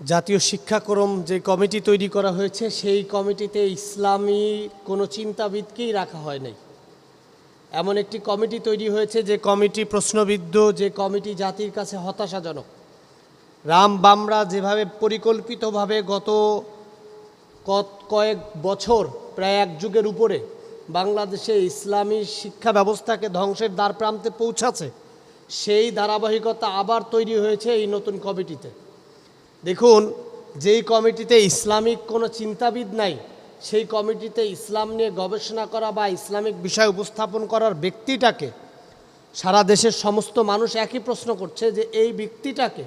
জাতীয় শিক্ষাক্রম যে কমিটি তৈরি করা হয়েছে, সেই কমিটিতে ইসলামী কোনো চিন্তাবিদকেই রাখা হয় নাই। এমন একটি কমিটি তৈরি হয়েছে যে কমিটি প্রশ্নবিদ্ধ, যে কমিটি জাতির কাছে হতাশাজনক। রাম বামরা যেভাবে পরিকল্পিতভাবে গত কয়েক বছর, প্রায় এক যুগের উপরে বাংলাদেশে ইসলামী শিক্ষা ব্যবস্থাকে ধ্বংসের দ্বার প্রান্তে পৌঁছাছে সেই ধারাবাহিকতা আবার তৈরি হয়েছে এই নতুন কমিটিতে। দেখুন, যেই কমিটিতে ইসলামিক কোনো চিন্তাবিদ নাই, সেই কমিটিতে ইসলাম নিয়ে গবেষণা করা বা ইসলামিক বিষয় উপস্থাপন করার ব্যক্তিটাকে সারা দেশের সমস্ত মানুষ একই প্রশ্ন করছে যে এই ব্যক্তিটাকে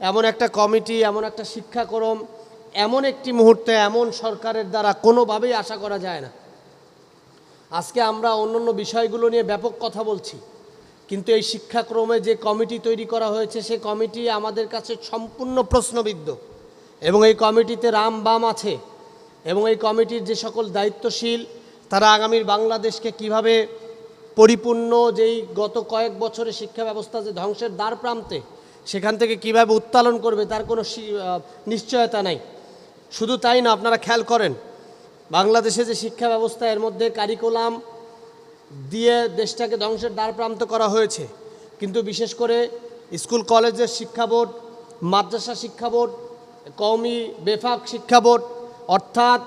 এমন একটা কমিটি, এমন একটা শিক্ষাক্রম, এমন একটি মুহূর্তে এমন সরকারের দ্বারা কোনোভাবেই আশা করা যায় না। আজকে আমরা অন্যান্য বিষয়গুলো নিয়ে ব্যাপক কথা বলছি। কিন্তু এই শিক্ষাক্রমে যে কমিটি তৈরি করা হয়েছে সেই কমিটি আমাদের কাছে সম্পূর্ণ প্রশ্নবিদ্ধ। এবং এই কমিটিতে রাম বাম আছে। এবং এই কমিটির যে সকল দায়িত্বশীল, তারা আগামীর বাংলাদেশকে কীভাবে পরিপূর্ণ যেই গত কয়েক বছরে শিক্ষা ব্যবস্থা যে ধ্বংসের দ্বার প্রান্তে, সেখান থেকে কীভাবে উত্তোলন করবে, তার কোনো নিশ্চয়তা নাই। শুধু তাই না, আপনারা খেয়াল করেন, বাংলাদেশে যে শিক্ষা ব্যবস্থা, এর মধ্যে কারিকুলাম দিয়ে দেশটাকে ধ্বংসের দ্বার প্রান্ত করা হয়েছে। কিন্তু বিশেষ করে স্কুল, কলেজের শিক্ষা বোর্ড, মাদ্রাসা শিক্ষা বোর্ড, কওমি বেফাক শিক্ষা বোর্ড, অর্থাৎ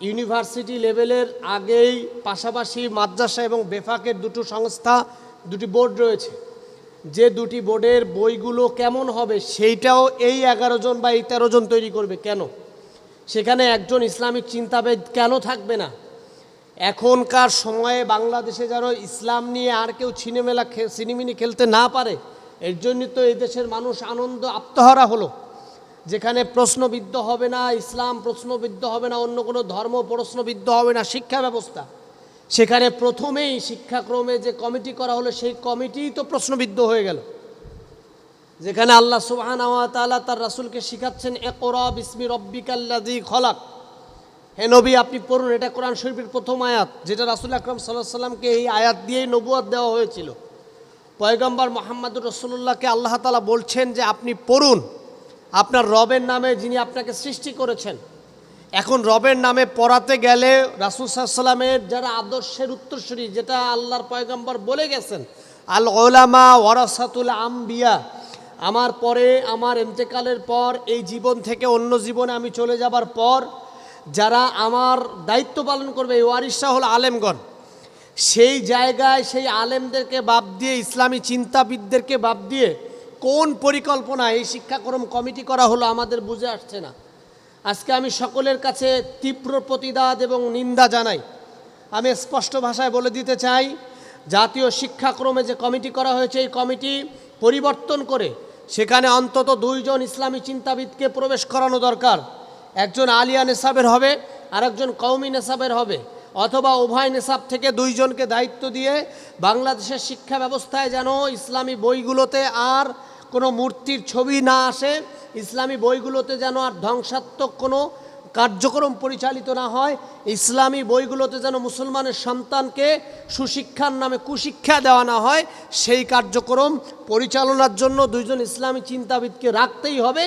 ইউনিভার্সিটি লেভেলের আগেই পাশাপাশি মাদ্রাসা এবং বেফাকের দুটো সংস্থা, দুটি বোর্ড রয়েছে। যে দুটি বোর্ডের বইগুলো কেমন হবে সেইটাও এই এগারো জন বা এই তেরো জন তৈরি করবে। কেন? সেখানে একজন ইসলামিক চিন্তাবিদ কেন থাকবে না? এখনকার সময়ে বাংলাদেশে যেন ইসলাম নিয়ে আর কেউ ছিনেমেলা সিনেমিনি খেলতে না পারে, এর জন্য তো দেশের মানুষ আনন্দ আত্মহারা হলো। যেখানে প্রশ্নবিদ্ধ হবে না, ইসলাম প্রশ্নবিদ্ধ হবে না, অন্য কোনো ধর্ম প্রশ্নবিদ্ধ হবে না, শিক্ষা ব্যবস্থা। সেখানে প্রথমেই শিক্ষাক্রমে যে কমিটি করা হলো, সেই কমিটিই তো প্রশ্নবিদ্ধ হয়ে গেল। যেখানে আল্লাহ তাআলা তার রাসূলকে শিখাচ্ছেন একরা বিসমি রব্বিকাল্লাযী খলাক। হে নবী, আপনি পড়ুন, এটা কোরআন শরীফের প্রথম আয়াত, যেটা রাসূল আকরাম সাল্লাহ সাল্লামকে এই আয়াত দিয়েই নবুয়াত দেওয়া হয়েছিল। পয়গম্বর মোহাম্মদুর রসুল্লাহকে আল্লাহ তাআলা বলছেন যে, আপনি পড়ুন, আপনার রবের নামে যিনি আপনাকে সৃষ্টি করেছেন, এখন রবের নামে পড়াতে গেলে রাসুল সাল্লামের যারা আদর্শের উত্তরসূরি, যেটা আল্লাহর পয়গম্বর বলে গেছেন, আল ওলামা ওয়ারাসাতুল আম্বিয়া, আমার পরে, আমার এন্তেকালের পর, এই জীবন থেকে অন্য জীবনে আমি চলে যাবার পর যারা আমার দায়িত্ব পালন করবে, এই ওয়ারিসা হল আলেমগণ। সেই জায়গায় সেই আলেমদেরকে বাদ দিয়ে, ইসলামী চিন্তাবিদদেরকে বাদ দিয়ে কোন পরিকল্পনা এই শিক্ষাক্রম কমিটি করা হলো আমাদের বুঝে আসছে না। আজকে আমি সকলের কাছে তীব্র প্রতিবাদ এবং নিন্দা জানাই। আমি স্পষ্ট ভাষায় বলে দিতে চাই, জাতীয় শিক্ষাক্রমে যে কমিটি করা হয়েছে, এই কমিটি পরিবর্তন করে সেখানে অন্তত দুইজন ইসলামী চিন্তাবিদকে প্রবেশ করানো দরকার। একজন আলিয়া নেসাবের হবে আর একজন কৌমি নেসাবের হবে, অথবা উভয় নেশাব থেকে দুইজনকে দায়িত্ব দিয়ে বাংলাদেশের শিক্ষা ব্যবস্থায় যেন ইসলামী বইগুলোতে আর কোনো মূর্তির ছবি না আসে, ইসলামী বইগুলোতে যেন আর ধ্বংসাত্মক কোনো কার্যক্রম পরিচালিত না হয়, ইসলামী বইগুলোতে যেন মুসলমানের সন্তানকে সুশিক্ষার নামে কুশিক্ষা দেওয়া না হয়, সেই কার্যক্রম পরিচালনার জন্য দুইজন ইসলামী চিন্তাবিদকে রাখতেই হবে।